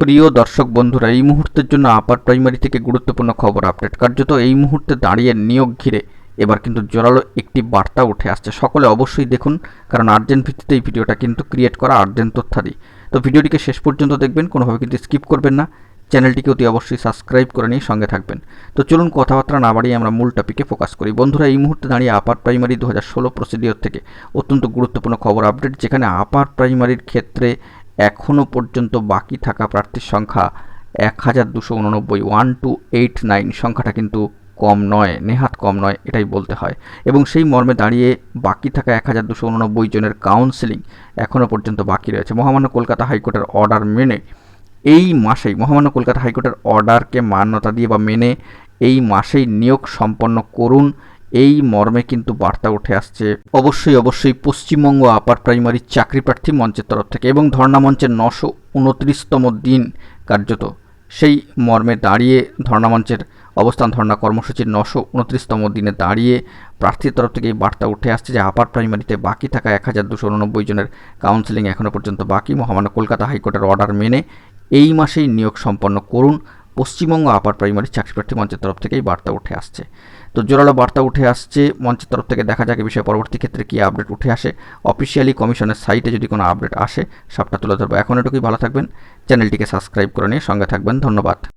প্রিয় দর্শক বন্ধুরা, এই মুহূর্তের জন্য আপার প্রাইমারি থেকে গুরুত্বপূর্ণ খবর আপডেট কার্যত এই মুহূর্তে দাঁড়িয়ে নিয়োগ ঘিরে এবার কিন্তু জোরালো একটি বার্তা উঠে আসছে। সকলে অবশ্যই দেখুন, কারণ আর্জেন্ট ভিত্তিতে এই ভিডিওটা কিন্তু ক্রিয়েট করা আর্জেন্ট তথ্যাদি। তো ভিডিওটিকে শেষ পর্যন্ত দেখবেন, কোনোভাবে কিন্তু স্কিপ করবেন না। চ্যানেলটিকে অতি অবশ্যই সাবস্ক্রাইব করে নিয়ে সঙ্গে থাকবেন। তো চলুন কথাবার্তা না বাড়িয়ে আমরা মূল টপিকে ফোকাস করি। বন্ধুরা, এই মুহূর্তে দাঁড়িয়ে আপার প্রাইমারি দু হাজার ষোলো প্রসিডিওর থেকে অত্যন্ত গুরুত্বপূর্ণ খবর আপডেট যেখানে আপার প্রাইমারির ক্ষেত্রে এখনও পর্যন্ত বাকি থাকা প্রার্থীর সংখ্যা এক হাজার দুশো উননব্বই, ওয়ান, টু, এইট, নাইন সংখ্যাটা কিন্তু কম নয়, নেহাত কম নয়, এটাই বলতে হয়। এবং সেই মর্মে দাঁড়িয়ে বাকি থাকা এক হাজার দুশো উননব্বই জনের কাউন্সেলিং এখনও পর্যন্ত বাকি রয়েছে। মহামান্য কলকাতা হাইকোর্টের অর্ডার মেনে এই মাসেই, মহামান্য কলকাতা হাইকোর্টের অর্ডারকে মান্যতা দিয়ে বা মেনে এই মাসেই নিয়োগ সম্পন্ন করুন এই মর্মে কিন্তু বার্তা উঠে আসছে। অবশ্যই অবশ্যই পশ্চিমবঙ্গ আপার প্রাইমারি চাকরি প্রার্থী মঞ্চের তরফ থেকে এবং ধর্ণা মঞ্চের নশো উনত্রিশতম দিন কার্যত। সেই মর্মে দাঁড়িয়ে ধর্ণা মঞ্চের অবস্থান, ধর্ণা কর্মসূচির নশো উনত্রিশতম দিনে দাঁড়িয়ে প্রার্থীর তরফ থেকে এই বার্তা উঠে আসছে যে আপার প্রাইমারিতে বাকি থাকা এক হাজার দুশো উননব্বই জনের কাউন্সেলিং এখনও পর্যন্ত বাকি। মহামান্য কলকাতা হাইকোর্টের অর্ডার মেনে এই মাসেই নিয়োগ সম্পন্ন করুন। পশ্চিমবঙ্গ আপার প্রাইমারি চাকরিপ্রার্থী মঞ্চের তরফ থেকেই বার্তা উঠে আসছে। তো জোরালো বার্তা উঠে আসছে, মঞ্চের তরফ থেকে দেখা যাক বিষয়ে পরবর্তী ক্ষেত্রে কী আপডেট উঠে আসে। অফিসিয়ালি কমিশনের সাইটে যদি কোনো আপডেট আসে, সবটা তুলে ধরবো। এখন এটুকুই ভালো থাকবেন। চ্যানেলটিকে সাবস্ক্রাইব করে নিয়ে সঙ্গে থাকবেন। ধন্যবাদ।